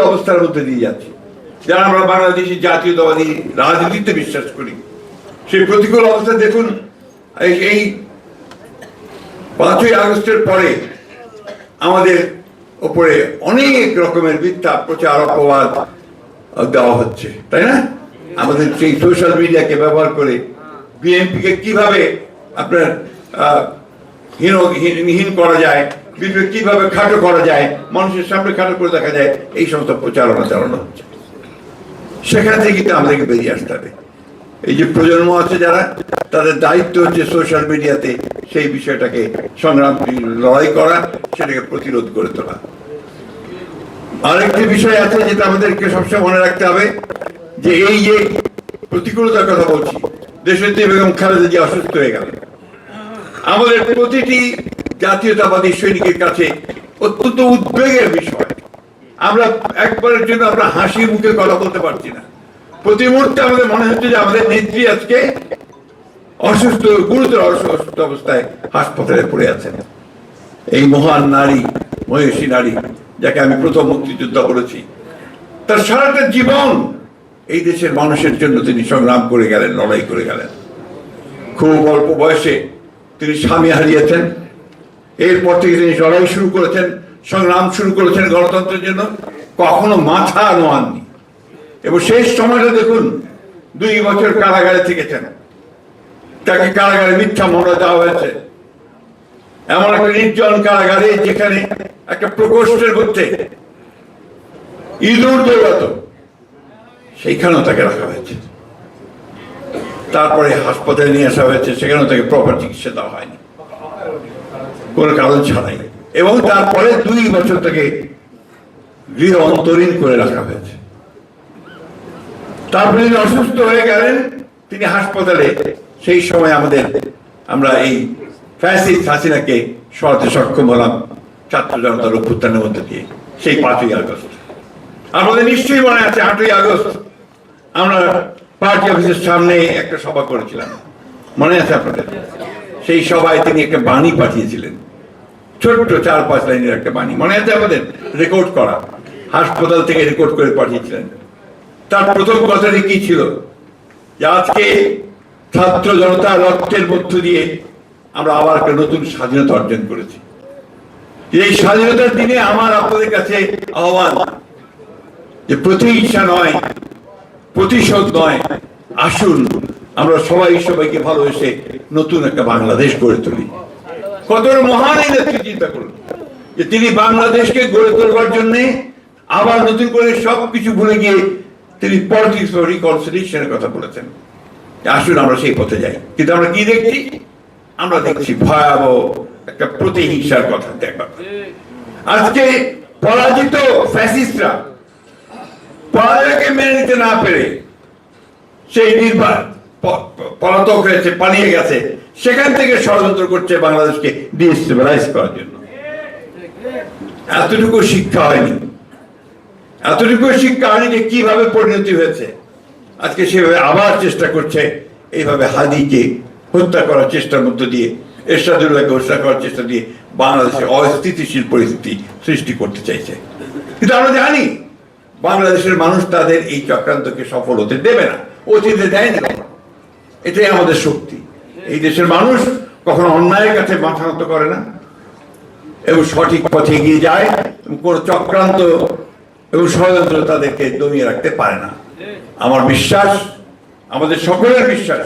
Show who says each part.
Speaker 1: অবস্থার মধ্যে দিয়ে যাচ্ছি। যারা আমরা বাংলাদেশি জাতীয়তাবাদী রাজনীতিতে বিশ্বাস করি, সেই প্রতিকূল অবস্থা দেখুন, এই- পাঁচই আগস্টের পরে আমাদের ওপরে অনেক রকমের মিথ্যা প্রচার, অপবাদ দেওয়া হচ্ছে, তাই না? আমাদের সেই সোশ্যাল মিডিয়াকে ব্যবহার করে বিএনপিকে কীভাবে আপনার হীন, হীন- করা যায় কীভাবে খাটো করা যায়, মানুষের সামনে খাটো করে দেখা যায়, এই সমস্ত প্রচারণা চালানো হচ্ছে। সেখান থেকে কিন্তু আমাদেরকে বেরিয়ে আসতে হবে। এই যে প্রজন্ম আছে যারা, তাদের দায়িত্ব হচ্ছে সোশ্যাল মিডিয়াতে সেই বিষয়টাকে সংগ্রাম লড়াই করা, সেটাকে প্রতিরোধ করে তোলা। আরেকটি বিষয় আছে যেটা আমাদেরকে সবসময় মনে রাখতে হবে, যে এই যে প্রতিকূলতার কথা বলছি দেশের বেগম খালেদা জিয়া অসুস্থ হয়ে গেল। আমাদের প্রতিটি জাতীয়তাবাদী সৈনিকের কাছে অত্যন্ত উদ্বেগের বিষয়। আমরা একবারের জন্য আমরা হাসি মুখে কথা বলতে পারছি না। প্রতি মুহূর্তে আমাদের মনে হচ্ছে যে আমাদের নেত্রী আজকে অসুস্থ, গুরুতর অসুস্থ অবস্থায় হাসপাতালে পড়ে আছেন। এই মহান নারী মহিষী নারী, যাকে আমি প্রথম মুক্তিযুদ্ধ করেছি তার সারাটা জীবন এই দেশের মানুষের জন্য তিনি সংগ্রাম করে গেলেন, লড়াই করে গেলেন। খুব অল্প বয়সে তিনি স্বামী হারিয়েছেন। এরপর থেকে তিনি লড়াই শুরু করেছেন, সংগ্রাম শুরু করেছেন গণতন্ত্রের জন্য। কখনো মাথা নোয়াননি। এবং শেষ সময়টা দেখুন, দুই বছর কারাগারে থেকেছেন। তাকে কারাগারে মিথ্যা মনে দেওয়া হয়েছে। এমন একটা নির্জন কারাগারে যেখানে একটা প্রকোষ্ঠের মধ্যে ইঁদুর দৌড়াত সেইখানেও তাকে রাখা হয়েছে। তারপরে হাসপাতালে নিয়ে আসা হয়েছে, সেখানেও তাকে প্রপার চিকিৎসা দেওয়া হয়নি। কোনো কারণ ছাড়াই এবং তারপরে দুই বছর তাকে গৃহ অন্তরীণ করে রাখা হয়েছে। তারপরে তিনি অসুস্থ হয়ে গেলেন, তিনি হাসপাতালে, সেই সময় আমাদের, আমরা এই ফ্যাসিস্ট হাসিনাকে সরাতে সক্ষম হলাম ছাত্র জনতার অভ্যুত্থানের মধ্যে দিয়ে, সেই পাঁচই আগস্ট। আমাদের নিশ্চয়ই মনে আছে, আটই আগস্ট, আমরা পার্টি অফিসের সামনে একটা সভা করেছিলাম। মনে আছে আপনাদের? সেই সভায় তিনি একটা বাণী পাঠিয়েছিলেন। ছোট্ট চার পাঁচ লাইনের একটা বাণী। মনে আছে আমাদের? রেকর্ড করা। হাসপাতাল থেকে রেকর্ড করে পাঠিয়েছিলেন। তার প্রথম কথাটি কি ছিল? আজকে ছাত্র জনতা রক্তের মধ্য দিয়ে আমরা আবার একটা নতুন স্বাধীনতা অর্জন করেছি। এই স্বাধীনতার দিনে আমার আপনাদের কাছে আহ্বান যে প্রতিহিংসা নয়, প্রতিশোধ নয়, আসুন, আমরা সবাই সবাইকে ভালোবেসে নতুন একটা বাংলাদেশ গড়ে তুলি। কত মহান এই নেত্রী চিন্তা করুন। যে তিনি বাংলাদেশকে গড়ে তোলবার জন্য আবার নতুন করে সব কিছু ভুলে গিয়ে তিনি পলিটিক্স রিকনসিলিয়েশনের কথা বলেছেন। আসুন আমরা সেই পথে যাই। কিন্তু আমরা কি দেখছি? আমরা দেখছি ভয়াবহ একটা প্রতিহিংসার কথা দেখা আজকে পরাজিত ফ্যাসিস্টরা পরাজয়কে মেনে নিতে না পেরে সেই প- পলাতক হয়েছে, পালিয়ে গেছে। সেখান থেকে ষড়যন্ত্র করছে বাংলাদেশকে ডিস্টেবিলাইজ করার জন্য। এতটুকু শিক্ষা হয়নি। এতটুকু শিক্ষা হয়নি যে কীভাবে পরিণতি হয়েছে। আজকে সেভাবে আবার চেষ্টা করছে এইভাবে হাদিকে হত্যা করার চেষ্টার মধ্য দিয়ে, এরশাদুল্লাহকে হত্যা করার চেষ্টা দিয়ে বাংলাদেশে অস্থিতিশীল পরিস্থিতি সৃষ্টি করতে চাইছে। কিন্তু আমরা জানি, বাংলাদেশের মানুষ তাদের এই চক্রান্তকে সফল হতে দেবে না, অতীতে দেয় না এটাই আমাদের শক্তি। এই দেশের মানুষ কখনো অন্যায়ের কাছে মাথা নত করে না। এবং সঠিক পথে এগিয়ে যায় কোনো চক্রান্ত এবং ষড়যন্ত্র তাদেরকে দমিয়ে রাখতে পারে না। আমার বিশ্বাস, আমাদের সকলের বিশ্বাস